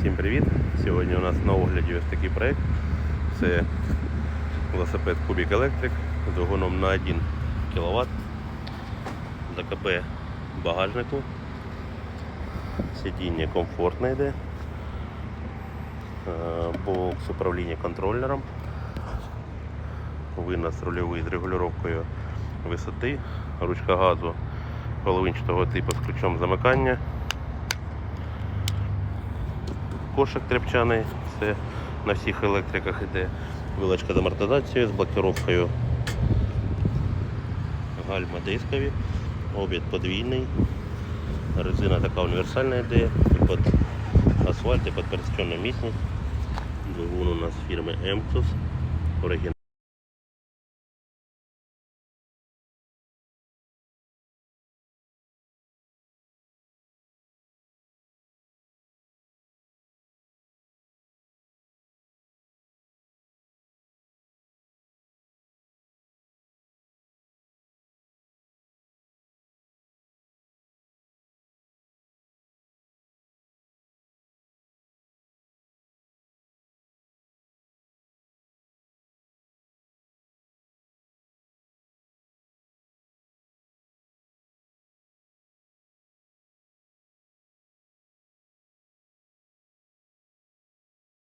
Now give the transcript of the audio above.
Всім привіт! Сьогодні у нас на огляді ось такий проект. Це велосипед Kubik Electric з двигуном на 1 кВт. ЗКП багажнику. Сидіння комфортне йде. Е, Бокс управління контролером. Винос рульовий з регулювання висоти. Ручка газу половинчатого типу з ключом замикання. Кошик тряпчаний, це на всіх електриках йде Вилочка з амортизацією, з блокировкою гальма дискові, обід подвійний, резина така універсальна йде, і під асфальт, і під пересечену міцність. Двигун у нас фірми Емксус.